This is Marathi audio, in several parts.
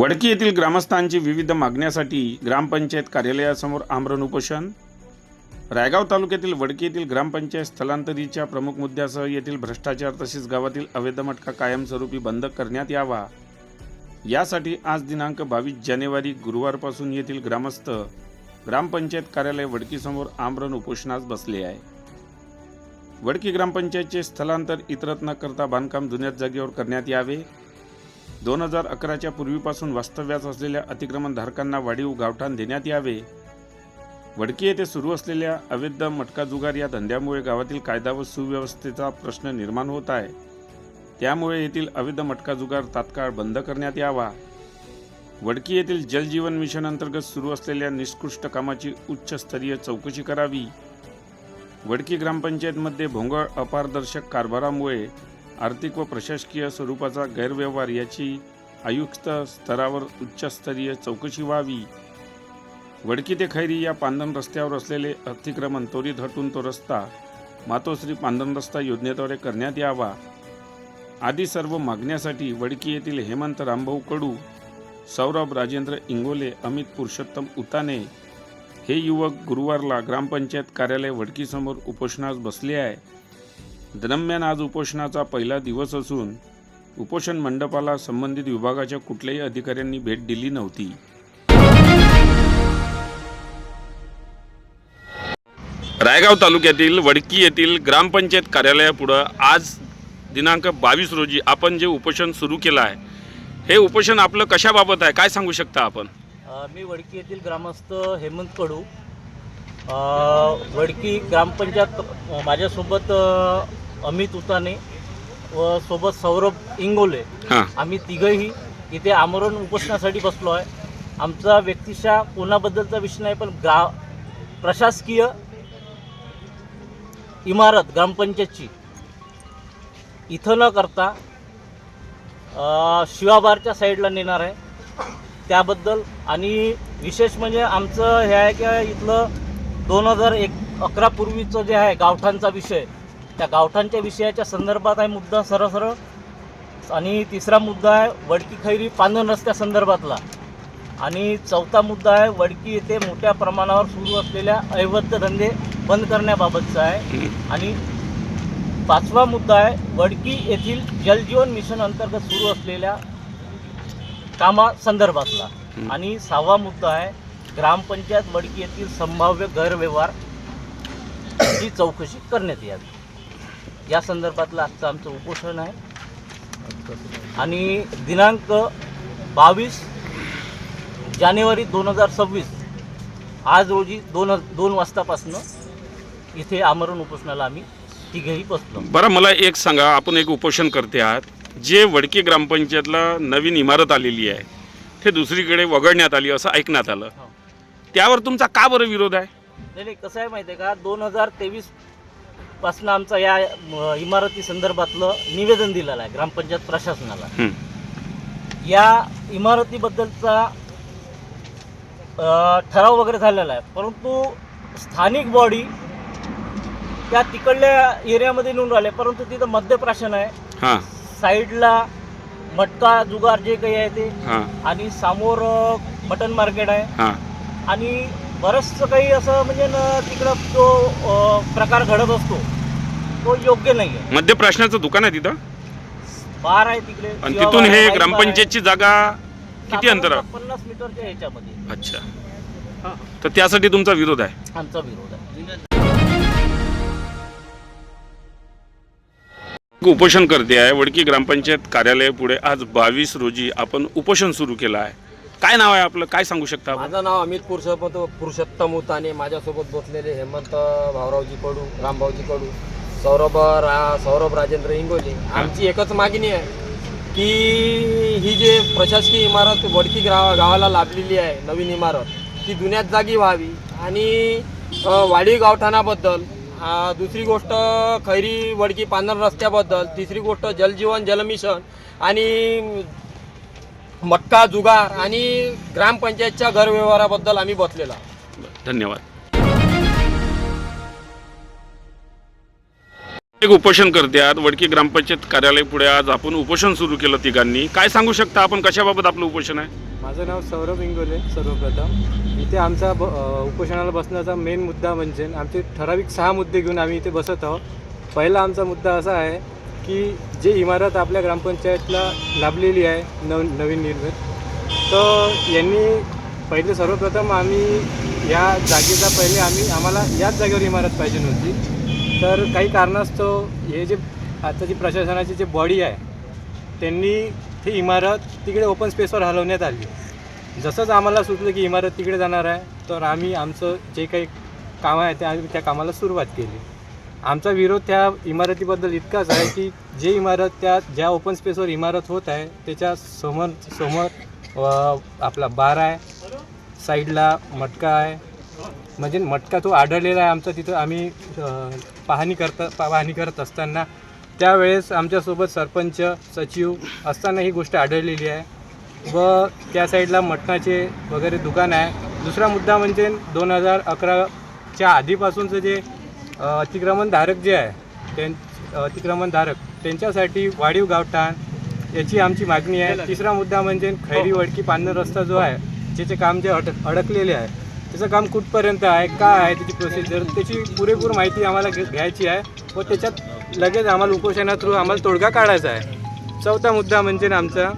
वडकी येथील ग्रामस्थांची विविध मागण्यासाठी ग्रामपंचायत कार्यालयासमोर आमरण उपोषण? रायगाव तालुक्यातील वडकी येथील ग्रामपंचायत स्थलांतरीच्या प्रमुख मुद्द्यासह येथील भ्रष्टाचार तसेच गावातील अवैध मटका कायमस्वरूपी बंद करण्यात यावा. यासाठी आज दिनांक बावीस जानेवारी गुरुवारपासून येथील ग्रामस्थ ग्रामपंचायत कार्यालय वडकीसमोर आमरण उपोषणास बसले आहे. वडकी ग्रामपंचायतचे स्थलांतर इतरत न करता बांधकाम जुन्याच जागेवर करण्यात यावे. दोन हजार अकराच्या पूर्वीपासून वास्तव्यास असलेल्या अतिक्रमणधारकांना वाढीव गावठाण देण्यात यावे. वडकी येथे सुरू असलेल्या अवैध मटका जुगार या धंद्यामुळे गावातील कायदा व सुव्यवस्थेचा प्रश्न निर्माण होत आहे. त्यामुळे येथील अवैध मटका जुगार तात्काळ बंद करण्यात यावा. वडकी येथील जलजीवन मिशन अंतर्गत सुरू असलेल्या निष्कृष्ट कामाची उच्चस्तरीय चौकशी करावी. वडकी ग्रामपंचायतमध्ये भोंगळ अपारदर्शक कारभारामुळे आर्थिक व प्रशासकीय स्वरूपाचा गैरव्यवहार याची आयुक्त स्तरावर उच्चस्तरीय चौकशी व्हावी. वडकी ते खैरी या पांदन रस्त्यावर असलेले अतिक्रमण त्वरित हटून तो रस्ता मातोश्री पांदन रस्ता योजनेद्वारे करण्यात यावा. आदी सर्व मागण्यासाठी वडकी येथील हेमंत रामभाऊ कडू सौरभ राजेंद्र इंगोले अमित पुरुषोत्तम उताने हे युवक गुरुवारला ग्रामपंचायत कार्यालय वडकीसमोर उपोषणास बसले आहे. दरम्यान आज उपोषणाचा पहिला दिवस असून उपोषण मंडपाला संबंधित विभागाच्या कुठल्याही अधिकाऱ्यांनी भेट दिली नव्हती. रायगाव तालुक्यातील वडकी येथील ग्रामपंचायत कार्यालयापुढं आज दिनांक बावीस रोजी आपण जे उपोषण सुरू केलं आहे हे उपोषण आपलं कशाबाबत आहे? काय सांगू शकता आपण? मी वडकी येथील ग्रामस्थ हेमंत कडू. वडकी ग्रामपंचायत माझ्यासोबत अमित उताने व सोबत सौरभ इंगोले. आम्ही तिघंही इथे आमरण उपोषणासाठी बसलो आहे. आमचा व्यक्तिशा कोणाबद्दलचा विषय नाही पण गा प्रशासकीय इमारत ग्रामपंचायतची. इथं न करता शिवाबारच्या साईडला नेणार आहे. त्याबद्दल आणि विशेष म्हणजे आमचं हे आहे की इथलं दोन हजार एक अकरा पूर्वीचं जे आहे गावठाणचा विषय त्या गावठाणच्या विषयाच्या संदर्भात आहे मुद्दा सरळ सरळ आणि तिसरा मुद्दा आहे वडकी खैरी पांदन रस्त्या संदर्भातला. आणि चौथा मुद्दा आहे वडकी येथे मोठ्या प्रमाणावर सुरू असलेल्या अवैध धंदे बंद करण्याबाबतचा आहे. आणि पाचवा मुद्दा आहे वडकी येथील जलजीवन मिशन अंतर्गत सुरू असलेल्या कामासंदर्भातला. आणि सहावा मुद्दा आहे ग्रामपंचायत वडकी येथील संभाव्य गैरव्यवहार ची चौकशी करण्यात यावी. या संदर्भातलं आजचं आमचं उपोषण आहे. आणि दिनांक बावीस जानेवारी दोन हजार सव्वीस आज रोजी दोन दोन वाजतापासनं इथे आमरण उपोषणाला आम्ही तिघेही बसलो. बरं मला एक सांगा आपण एक उपोषण करते आहात. जे वडकी ग्रामपंचायतला नवीन इमारत आलेली आहे ते दुसरीकडे वगळण्यात आली असं ऐकण्यात आलं. हो. त्यावर तुमचा का बरं विरोध आहे? नाही नाही कसं आहे माहिती आहे का? दोन हजार तेवीस पासनं आमचा या म, इमारती संदर्भातलं निवेदन दिलेलं आहे ग्रामपंचायत प्रशासनाला. हं. या इमारतीबद्दलचा अ, ठराव वगैरे झालेला आहे. परंतु स्थानिक बॉडी त्या तिकडल्या एरियामध्ये नेऊन राहिले. परंतु तिथं मध्यप्राशन आहे. हां. साईडला मटका जुगार जे काही आहे ते हां. आणि समोर अ, मटन मार्केट आहे. हां. आणि बरंचसं काही असं म्हणजे न तिकडं जो अ, प्रकार घडत असतो. तो योग्य नाही आहे मध्य प्रश्नाचं दुकान आहे तिथं? बार आहे तिकडे. आणि शिवा तिथून बार हे आहे. ग्रामपंचायतची जागा किती अंतर आहे? पन्नास मीटरच्या ह्याच्यामध्ये. अच्छा. तर त्यासाठी तुमचा विरोध आहे? आमचा विरोध आहे. उपोषण करते आहे. वडकी ग्रामपंचायत कार्यालय पुढे आज बावीस रोजी आपण उपोषण सुरू केलं आहे. काय नाव आहे आपलं? काय सांगू शकता आपण? माझं नाव अमित पुरुषोत्तम पुरुषोत्तम उताने. माझ्यासोबत बसलेले हेमंत भाऊरावजी कडू रामभाऊजी कडू सौरभ रा सौरभ राजेंद्र इंगोले आमची एकच मागणी आहे की ही जे प्रशासकीय इमारत वडकी गाव गावाला लाभलेली आहे नवीन इमारत ती जुन्याच जागी व्हावी. आणि अ, वाडी गावठाणाबद्दल दुसरी गोष्ट खैरी वडकी पांढर रस्त्याबद्दल तिसरी गोष्ट जलजीवन जलमिशन आणि मटका जुगार आणि ग्रामपंचायतच्या गैरव्यवहाराबद्दल आम्ही बसलेलो. धन्यवाद. एक उपोषण करतात वडकी ग्रामपंचायत कार्यालय पुढे आज आपण उपोषण सुरू केलं तिघांनी. काय सांगू शकता आपण? कशाबाबत आपलं उपोषण आहे? माझं नाव सौरभ इंगोले सर्वप्रथम. इथे आमचा ब उपोषणाला बसण्याचा मेन मुद्दा म्हणजे आमचे ठराविक सहा मुद्दे घेऊन आम्ही इथे बसत आहोत. पहिला आमचा मुद्दा असा आहे की जे इमारत आपल्या ग्रामपंचायतला लाभलेली आहे नव नवीन निर्मित तर यांनी पहिले सर्वप्रथम आम्ही या जागेचा पहिले आम्ही आम्हाला याच जागेवर इमारत पाहिजे नव्हती. तर काही कारणास्तव हे जे आता जी प्रशासनाची जे बॉडी आहे त्यांनी ती इमारत तिकडे ओपन स्पेसवर हलवण्यात आली. जसंच आम्हाला सुचलं की इमारत तिकडे जाणार आहे तर आम्ही आमचं जे काही कामं आहे ते आम्ही त्या कामाला सुरुवात केली. आमचा विरोध त्या इमारतीबद्दल इतकाच आहे की जे इमारत त्या ज्या ओपन स्पेसवर इमारत होत आहे त्याच्यासमोर समोर आपला बार आहे साईडला मटका आहे. म्हणजे मटका तो आढळलेला आहे आमचा तिथं आम्ही पाहणी करता पाहणी करत असताना. त्यावेळेस आमच्यासोबत सरपंच सचिव असताना ही गोष्ट आढळलेली आहे. व त्या साईडला मटणाचे वगैरे दुकान आहे. दुसरा मुद्दा म्हणजे दोन हजार अकराच्या आधीपासूनचं जे अतिक्रमणधारक जे आहे त्यां अतिक्रमणधारक त्यांच्यासाठी वाढीव गावठाण याची आमची मागणी आहे. तिसरा मुद्दा म्हणजे खैरी वडकी पांढर रस्ता जो आहे ज्याचे काम जे अडक अडकलेले आहे त्याचं काम कुठपर्यंत आहे काय आहे त्याची प्रोसिजर त्याची पुरेपूर माहिती आम्हाला घ्यायची आहे व त्याच्यात लगेच आम्हाला उपोषणा थ्रू आम्हाला तोडगा काढायचा आहे. चौथा मुद्दा म्हणजे ना आमचा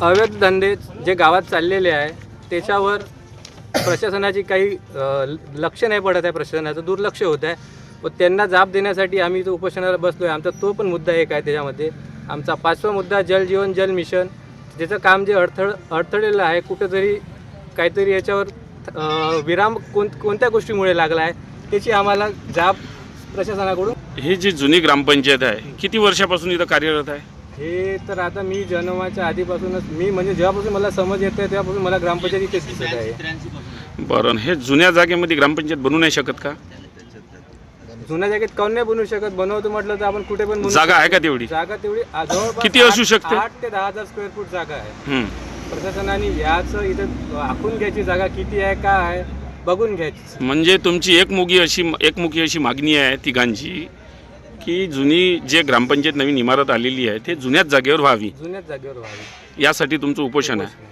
अवैध धंदे जे गावात चाललेले आहे त्याच्यावर प्रशासनाची काही लक्ष नाही पडत आहे प्रशासनाचं दुर्लक्ष होत आहे. व त्यांना जाब देण्यासाठी आम्ही इथं उपोषणाला बसलो आहे आमचा तो पण मुद्दा एक आहे त्याच्यामध्ये. आमचा पाचवा मुद्दा जल जीवन जल मिशन. ज्याचं काम जे अडथळ अडथळलेलं आहे कुठंतरी काहीतरी याच्यावर विराम कोण कोणत्या गोष्टीमुळे लागला आहे त्याची आम्हाला जाब प्रशासनाकडून ही जी जुनी ग्रामपंचायत आहे किती वर्षापासून इथं कार्यरत आहे? हे तर आता मी जन्माच्या आधीपासूनच मी म्हणजे जेव्हापासून मला समज येते तेव्हापासून मला ग्रामपंचायत इथेच दिसत आहे. बरं हे जुन्या जागेमध्ये ग्रामपंचायत बनू नाही शकत का? जुन्या जागेत काऊन नाही बनवू शकत? बनवतो म्हटलं तर आपण कुठे पण बनवू जागा आहे. का तेवढी? जागा तेवढी आ, जवळपास किती असू आठ- शकते? आठ ते दहा हजार स्क्वेअर फूट जागा आहे. हं. प्रशासनाने याचं इथं आखून घ्यायची जागा किती आहे काय आहे बघून घ्यायची. म्हणजे तुमची एकमुखी अशी एकमुखी अशी मागणी आहे तिघांची की जुनी जे ग्रामपंचायत नवीन इमारत आलेली आहे ते जुन्याच जागेवर व्हावी. जुन्याच जागेवर व्हावी. यासाठी तुमचं उपोषण आहे.